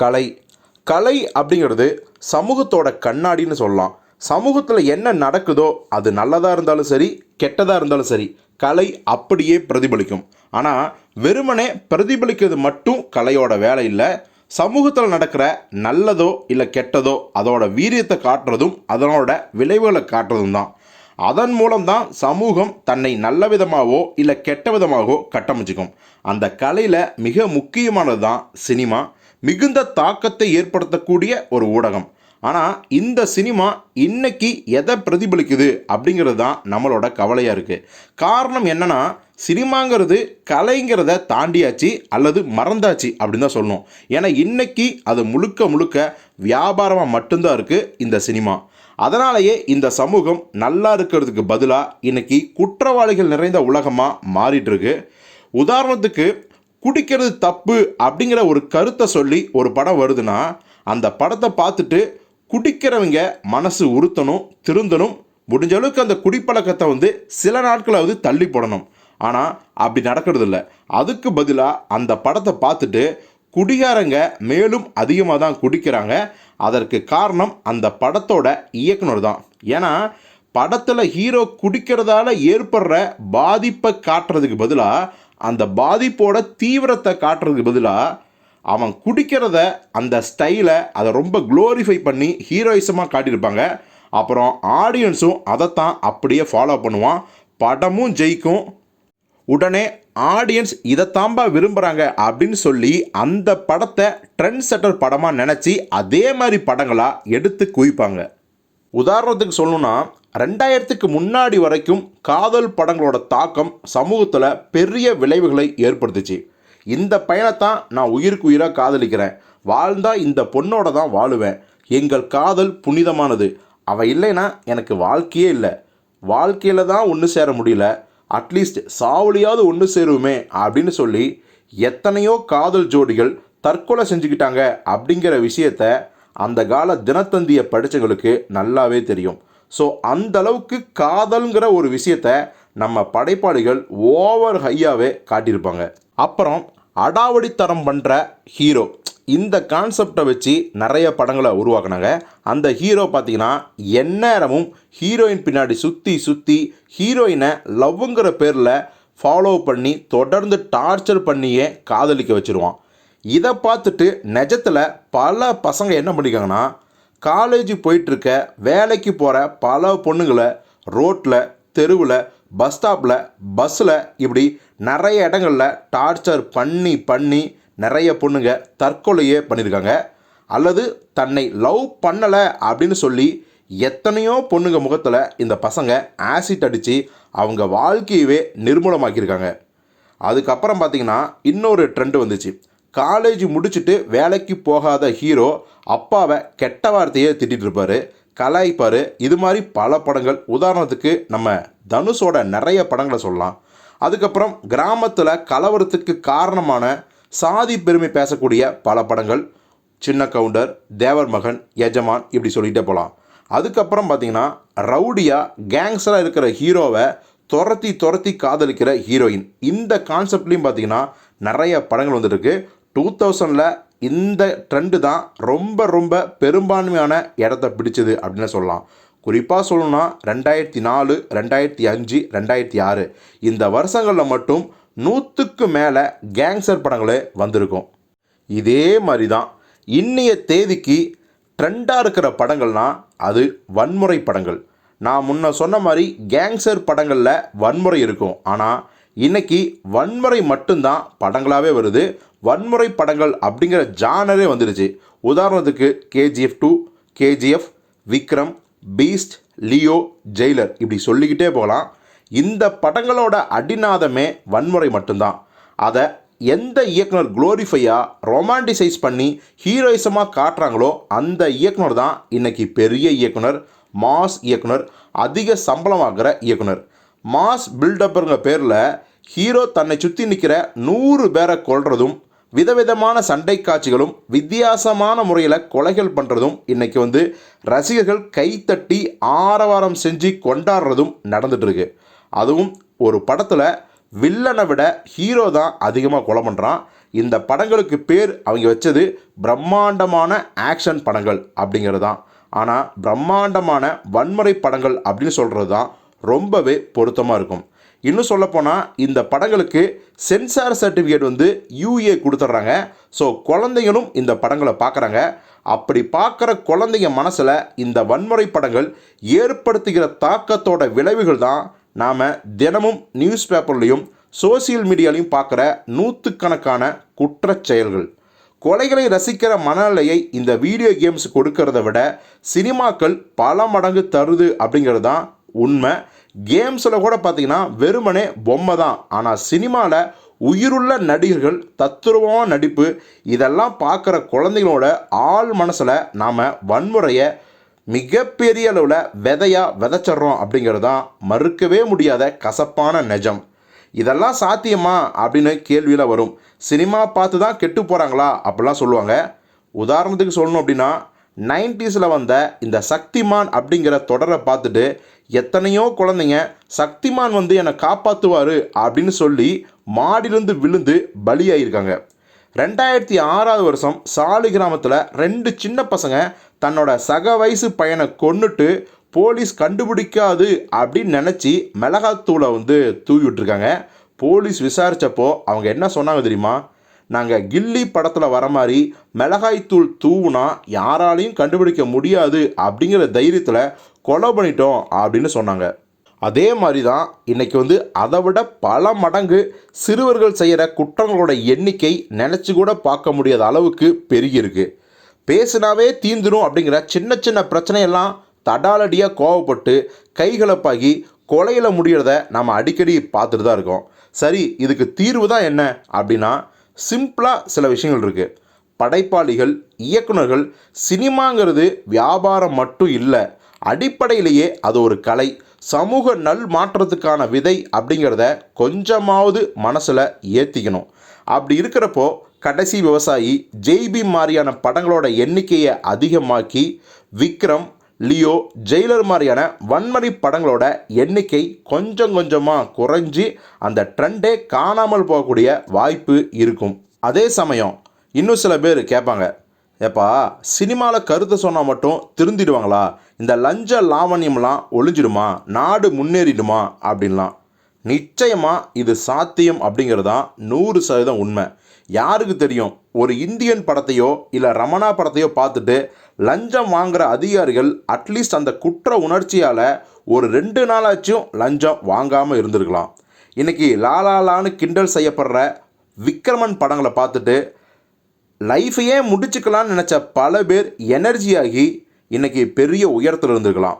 கலை. கலை அப்படிங்கிறது சமூகத்தோட கண்ணாடின்னு சொல்லலாம். சமூகத்தில் என்ன நடக்குதோ அது நல்லதாக இருந்தாலும் சரி கெட்டதாக இருந்தாலும் சரி கலை அப்படியே பிரதிபலிக்கும். ஆனால் வெறுமனே பிரதிபலிக்கிறது மட்டும் கலையோட வேலை இல்லை. சமூகத்தில் நடக்கிற நல்லதோ இல்லை கெட்டதோ அதோட வீரியத்தை காட்டுறதும் அதனோட விளைவுகளை காட்டுறதும் தான். அதன் மூலம்தான் சமூகம் தன்னை நல்ல விதமாகவோ இல்லை கெட்ட விதமாகவோ கட்டமைச்சிக்கும். அந்த கலையில் மிக முக்கியமானது தான் சினிமா. மிகுந்த தாக்கத்தை ஏற்படுத்தக்கூடிய ஒரு ஊடகம். ஆனால் இந்த சினிமா இன்னைக்கு எதை பிரதிபலிக்குது அப்படிங்கிறது தான் நம்மளோட கவலையாக இருக்குது காரணம் என்னன்னா சினிமாங்கிறது கலைங்கிறத தாண்டியாச்சு அல்லது மறந்தாச்சு அப்படின்னு தான் சொல்லணும். ஏன்னா இன்னைக்கு அது முழுக்க முழுக்க வியாபாரமாக மட்டும்தான் இருக்குது இந்த சினிமா. அதனாலேயே இந்த சமூகம் நல்லா இருக்கிறதுக்கு பதிலாக இன்னைக்கு குற்றவாளிகள் நிறைந்த உலகமாக மாறிட்டுருக்கு உதாரணத்துக்கு குடிக்கிறது தப்பு அப்படிங்கிற ஒரு கருத்தை சொல்லி ஒரு படம் வருதுன்னா அந்த படத்தை பார்த்துட்டு குடிக்கிறவங்க மனசு உறுத்தணும் திருந்தணும். முடிஞ்ச அளவுக்கு அந்த குடிப்பழக்கத்தை வந்து சில நாட்களாவது தள்ளி போடணும். ஆனால் அப்படி நடக்கிறதில்ல. அதுக்கு பதிலாக அந்த படத்தை பார்த்துட்டு குடிகாரங்க மேலும் அதிகமாக தான் குடிக்கிறாங்க. அதற்கு காரணம் அந்த படத்தோட இயக்குனர் தான். ஏன்னா படத்தில் ஹீரோ குடிக்கிறதால ஏற்படுற பாதிப்பை காட்டுறதுக்கு பதிலாக அந்த பாதிப்போட தீவிரத்தை காட்டுறதுக்கு பதிலாக அவன் குடிக்கிறத அந்த ஸ்டைலை அதை ரொம்ப க்ளோரிஃபை பண்ணி ஹீரோயிசமாக காட்டியிருப்பாங்க. அப்புறம் ஆடியன்ஸும் அதைத்தான் அப்படியே ஃபாலோ பண்ணுவான். படமும் ஜெயிக்கும். உடனே ஆடியன்ஸ் இதைத்தாம்பா விரும்புகிறாங்க அப்படின்னு சொல்லி அந்த படத்தை ட்ரெண்ட் செட்டர் படமாக நினச்சி அதே மாதிரி படங்களாக எடுத்து குவிப்பாங்க. உதாரணத்துக்கு சொல்லணும்னா ரெண்டாயிரத்துக்கு முன்னாடி வரைக்கும் காதல் படங்களோட தாக்கம் சமூகத்தில் பெரிய விளைவுகளை ஏற்படுத்துச்சு. இந்த பயணத்தான் நான் உயிருக்கு உயிராக காதலிக்கிறேன். வாழ்ந்தால் இந்த பொண்ணோட தான் வாழுவேன். எங்கள் காதல் புனிதமானது. அவள் இல்லைன்னா எனக்கு வாழ்க்கையே இல்லை. வாழ்க்கையில் தான் ஒன்று சேர முடியல. அட்லீஸ்ட் சாவலியாவது ஒன்று சேருவோமே அப்படின்னு சொல்லி எத்தனையோ காதல் ஜோடிகள் தற்கொலை செஞ்சுக்கிட்டாங்க அப்படிங்கிற விஷயத்த அந்த கால தினத்தந்தியை படித்தவங்களுக்கு நல்லாவே தெரியும். ஸோ அந்த அளவுக்கு காதல்ங்கிற ஒரு விஷயத்த நம்ம படைப்பாளிகள் ஓவர் ஹையாகவே காட்டியிருப்பாங்க. அப்புறம் அடாவடித்தனம் பண்ணுற ஹீரோ. இந்த கான்செப்டை வச்சு நிறைய படங்களை உருவாக்குனாங்க. அந்த ஹீரோ பார்த்தீங்கன்னா எந்நேரமும் ஹீரோயின் பின்னாடி சுற்றி சுற்றி ஹீரோயினை லவ்ங்கிற பேரில் ஃபாலோ பண்ணி தொடர்ந்து டார்ச்சர் பண்ணியே காதலிக்க வச்சுருவான். இதை பார்த்துட்டு நிஜத்தில் பல பசங்க என்ன பண்ணிக்காங்கன்னா காலேஜ் போயிட்டுருக்க வேலைக்கு போகிற பல பொண்ணுங்களை ரோட்டில் தெருவில் பஸ் ஸ்டாப்பில் பஸ்ஸில் இப்படி நிறைய இடங்களில் டார்ச்சர் பண்ணி பண்ணி நிறைய பொண்ணுங்க தற்கொலையே பண்ணியிருக்காங்க அல்லது தன்னை லவ் பண்ணலை அப்படின்னு சொல்லி எத்தனையோ பொண்ணுங்க முகத்தில் இந்த பசங்க ஆசிட் அடித்து அவங்க வாழ்க்கையவே நிர்மூலமாக்கியிருக்காங்க. அதுக்கப்புறம் பார்த்தீங்கன்னா இன்னொரு ட்ரெண்டு வந்துச்சு. காலேஜ் முடிச்சுட்டு வேலைக்கு போகாத ஹீரோ அப்பாவை கெட்ட வார்த்தையே திட்டிகிட்டு இருப்பார் கலாய்ப்பார். இது மாதிரி பல படங்கள். உதாரணத்துக்கு நம்ம தனுஷோட நிறைய படங்களை சொல்லலாம். அதுக்கப்புறம் கிராமத்தில் கலவரத்துக்கு காரணமான சாதி பெருமை பேசக்கூடிய பல படங்கள். சின்ன கவுண்டர் தேவர் மகன் எஜமான் இப்படி சொல்லிகிட்டே போகலாம் அதுக்கப்புறம் பார்த்தீங்கன்னா ரவுடியாக கேங்ஸராக இருக்கிற ஹீரோவை துரத்தி துரத்தி காதலிக்கிற ஹீரோயின். இந்த கான்செப்ட்லேயும் பார்த்தீங்கன்னா நிறைய படங்கள் வந்துருக்கு டூ தௌசண்டில் இந்த ட்ரெண்டு தான் ரொம்ப ரொம்ப பெரும்பான்மையான இடத்த பிடிச்சது அப்படின்னு சொல்லலாம். குறிப்பாக சொல்லணும்னா ரெண்டாயிரத்தி நாலு ரெண்டாயிரத்தி அஞ்சு ரெண்டாயிரத்தி ஆறு இந்த வருஷங்களில் மட்டும் நூற்றுக்கு மேலே கேங்ஸர் படங்களே வந்திருக்கும். இதே மாதிரி தான் இன்றைய தேதிக்கு ட்ரெண்டாக இருக்கிற படங்கள்னால் அது வன்முறை படங்கள். நான் முன்ன சொன்ன மாதிரி கேங்ஸர் படங்களில் வன்முறை இருக்கும். ஆனால் இன்னைக்கு வன்முறை மட்டும்தான் படங்களாகவே வருது. வன்முறை படங்கள் அப்படிங்கிற ஜானரே வந்துடுச்சு உதாரணத்துக்கு KGF two KGF Vikram Beast Leo Jailer இப்படி சொல்லிக்கிட்டே போகலாம். இந்த படங்களோட அடிநாதமே வன்முறை மட்டும்தான். அதை எந்த இயக்குனர் குளோரிஃபையாக ரொமான்டிசைஸ் பண்ணி ஹீரோயிசமாக காட்டுறாங்களோ அந்த இயக்குனர் தான் இன்றைக்கி பெரிய இயக்குனர் மாஸ் இயக்குனர் அதிக சம்பளம் இயக்குனர். மாஸ் பில்டப்புங்கிற பேரில் ஹீரோ தன்னை சுற்றி நிற்கிற நூறு பேரை கொள்றதும் விதவிதமான சண்டை காட்சிகளும் வித்தியாசமான முறையில் கொலைகள் பண்ணுறதும் இன்றைக்கி வந்து ரசிகர்கள் கைத்தட்டி ஆரவாரம் செஞ்சு கொண்டாடுறதும் நடந்துகிட்ருக்கு அதுவும் ஒரு படத்தில் வில்லனை விட ஹீரோ தான் அதிகமாக கொலை பண்ணுறான் இந்த படங்களுக்கு பேர் அவங்க வச்சது பிரம்மாண்டமான ஆக்ஷன் படங்கள் அப்படிங்கிறது தான். ஆனால் பிரம்மாண்டமான வன்முறை படங்கள் அப்படின்னு சொல்கிறது தான் ரொம்பவே பொருத்தமாக இருக்கும். இன்னும் சொல்லப்போனால் இந்த படங்களுக்கு சென்சார் சர்டிஃபிகேட் வந்து யூஏ கொடுத்துட்றாங்க ஸோ குழந்தைங்களும் இந்த படங்களை பார்க்குறாங்க அப்படி பார்க்குற குழந்தைங்க மனசில் இந்த வன்முறை படங்கள் ஏற்படுத்துகிற தாக்கத்தோட விளைவுகள் தான் நாம் தினமும் நியூஸ் பேப்பர்லேயும் சோசியல் மீடியாலையும் பார்க்குற நூற்றுக்கணக்கான குற்றச் செயல்கள். கொலைகளை ரசிக்கிற மனநிலையை இந்த வீடியோ கேம்ஸ் கொடுக்கறத விட சினிமாக்கள் பல மடங்கு தருது அப்படிங்கிறது தான் உண்மை. கேம்ஸில் கூட பார்த்தீங்கன்னா வெறுமனே பொம்மை தான் ஆனால் சினிமாவில் உயிருள்ள நடிகர்கள் தத்துருவமான நடிப்பு இதெல்லாம் பார்க்குற குழந்தைகளோட ஆள் மனசில் நாம் வன்முறையை மிகப்பெரிய அளவில் விதையாக விதைச்சிட்றோம் அப்படிங்கிறது தான் மறுக்கவே முடியாத கசப்பான நிஜம். இதெல்லாம் சாத்தியமா அப்படின்னு கேள்வியில் வரும். சினிமா பார்த்து தான் கெட்டு போகிறாங்களா அப்படிலாம் சொல்லுவாங்க. உதாரணத்துக்கு சொல்லணும் அப்படின்னா நைன்டிஸில் வந்த இந்த சக்திமான் அப்படிங்கிற தொடரை பார்த்துட்டு எத்தனையோ குழந்தைங்க சக்திமான் வந்து என்னை காப்பாற்றுவார் அப்படின்னு சொல்லி மாடியிலிருந்து விழுந்து பலியாயிருக்காங்க. ரெண்டாயிரத்தி ஆறாவது வருஷம் சாலி கிராமத்தில் ரெண்டு சின்ன பசங்க தன்னோட சக வயசு பையனை கொண்டுட்டு போலீஸ் கண்டுபிடிக்காது அப்படின்னு நினச்சி மிளகாத்தூளை வந்து தூவி விட்டுருக்காங்க. போலீஸ் விசாரித்தப்போ அவங்க என்ன சொன்னாங்க தெரியுமா? நாங்கள் கில்லி படத்தில் வர மாதிரி மிளகாய்த்தூள் தூவுனா யாராலையும் கண்டுபிடிக்க முடியாது அப்படிங்கிற தைரியத்தில் கொலை பண்ணிட்டோம் அப்படின்னு சொன்னாங்க. அதே மாதிரி தான் இன்றைக்கி வந்து அதை விட பல மடங்கு சிறுவர்கள் செய்கிற குற்றங்களோட எண்ணிக்கை நினச்சி கூட பார்க்க முடியாத அளவுக்கு பெருகியிருக்கு. பேசினாவே தீந்துடும் அப்படிங்கிற சின்ன சின்ன பிரச்சனையெல்லாம் தடாலடியாக கோவப்பட்டு கைகலப்பாகி கொலையில் முடிகிறத நம்ம அடிக்கடி பார்த்துட்டு தான் இருக்கோம். சரி இதுக்கு தீர்வு தான் என்ன அப்படின்னா சிம்பிளாக சில விஷயங்கள் இருக்குது படைப்பாளிகள் இயக்குனர்கள் சினிமாங்கிறது வியாபாரம் மட்டும் இல்லை. அடிப்படையிலேயே அது ஒரு கலை. சமூக நல் மாற்றத்துக்கான விதை அப்படிங்கிறத கொஞ்சமாவது மனசில் ஏற்றிக்கணும் அப்படி இருக்கிறப்போ கடைசி விவசாயி ஜெய்பி மாதிரியான படங்களோட எண்ணிக்கையை அதிகமாக்கி விக்ரம் லியோ ஜெயிலர் மாதிரியான வன்முறை படங்களோட எண்ணிக்கை கொஞ்சம் கொஞ்சமாக குறைஞ்சி அந்த ட்ரெண்டே காணாமல் போகக்கூடிய வாய்ப்பு இருக்கும். அதே சமயம் இன்னும் சில பேர் கேட்பாங்க ஏப்பா சினிமாவில் கருத்தை சொன்னால் மட்டும் திருந்திடுவாங்களா? இந்த லஞ்ச லாவண்யம்லாம் ஒளிஞ்சிடுமா? நாடு முன்னேறிடுமா? அப்படின்லாம். நிச்சயமாக இது சாத்தியம் அப்படிங்கிறது தான் நூறு சதவீதம் உண்மை. யாருக்கு தெரியும்? ஒரு இந்தியன் படத்தையோ இல்லை ரமணா படத்தையோ பார்த்துட்டு லஞ்சம் வாங்குகிற அதிகாரிகள் அட்லீஸ்ட் அந்த குற்ற உணர்ச்சியால் ஒரு ரெண்டு நாளாச்சும் லஞ்சம் வாங்காமல் இருந்திருக்கலாம். இன்றைக்கி லாலாலான்னு கிண்டல் செய்யப்படுற விக்ரமன் படங்களை பார்த்துட்டு லைஃபையே முடிச்சுக்கலாம்னு நினச்ச பல பேர் எனர்ஜி ஆகி இன்றைக்கி பெரிய உயரத்தில் இருந்திருக்கலாம்.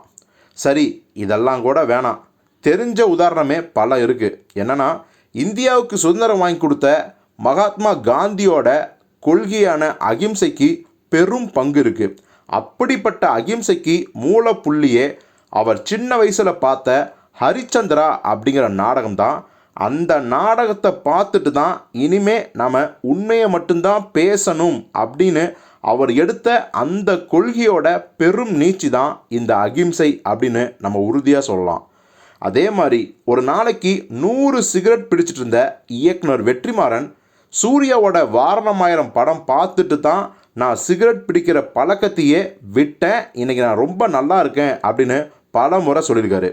சரி இதெல்லாம் கூட வேணாம். தெரிஞ்ச உதாரணமே பல இருக்குது என்னென்னா இந்தியாவுக்கு சுதந்திரம் வாங்கி கொடுத்த மகாத்மா காந்தியோட கொள்கையான அகிம்சைக்கு பெரும் பங்கு இருக்குது அப்படிப்பட்ட அகிம்சைக்கு மூலப்புள்ளியே அவர் சின்ன வயசில் பார்த்த ஹரிச்சந்திரா அப்படிங்கிற நாடகம் தான் அந்த நாடகத்தை பார்த்துட்டு தான் இனிமே நம்ம உண்மையை மட்டும்தான் பேசணும் அப்படின்னு அவர் எடுத்த அந்த கொள்கையோட பெரும் நீச்சி தான் இந்த அகிம்சை அப்படின்னு நம்ம உறுதியாக சொல்லலாம். அதே மாதிரி ஒரு நாளைக்கு நூறு சிகரெட் பிடிச்சிட்டு இருந்த இயக்குனர் வெற்றிமாறன் சூர்யாவோட வாரணமாயிரம் படம் பார்த்துட்டு தான் நான் சிகரெட் பிடிக்கிற பழக்கத்தையே விட்டேன். இன்றைக்கி நான் ரொம்ப நல்லா இருக்கேன் அப்படின்னு பல முறை சொல்லியிருக்காரு.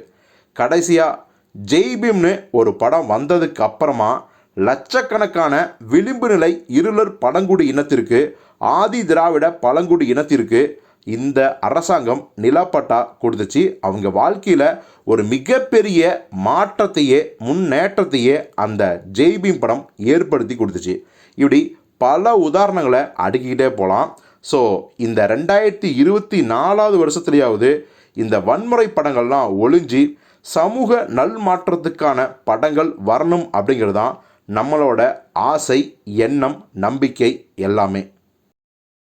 கடைசியாக ஜெய்பீம்னு ஒரு படம் வந்ததுக்கு அப்புறமா லட்சக்கணக்கான விளிம்பு நிலை இருளர் பழங்குடி இனத்திற்கு ஆதி திராவிட பழங்குடி இனத்திற்கு இந்த அரசாங்கம் நிலப்பட்டா கொடுத்துச்சு. அவங்க வாழ்க்கையில் ஒரு மிகப்பெரிய மாற்றத்தையே முன்னேற்றத்தையே அந்த ஜெய்பீம் படம் ஏற்படுத்தி கொடுத்துச்சு. இப்படி பல உதாரணங்களை அடுக்கிக்கிட்டே போகலாம் ஸோ இந்த ரெண்டாயிரத்தி இருபத்தி நாலாவது வருஷத்துலையாவது இந்த வன்முறை படங்கள்லாம் ஒளிஞ்சு சமூக நல்மாற்றத்துக்கான படங்கள் வரணும் அப்படிங்கிறது தான் நம்மளோட ஆசை எண்ணம் நம்பிக்கை எல்லாமே.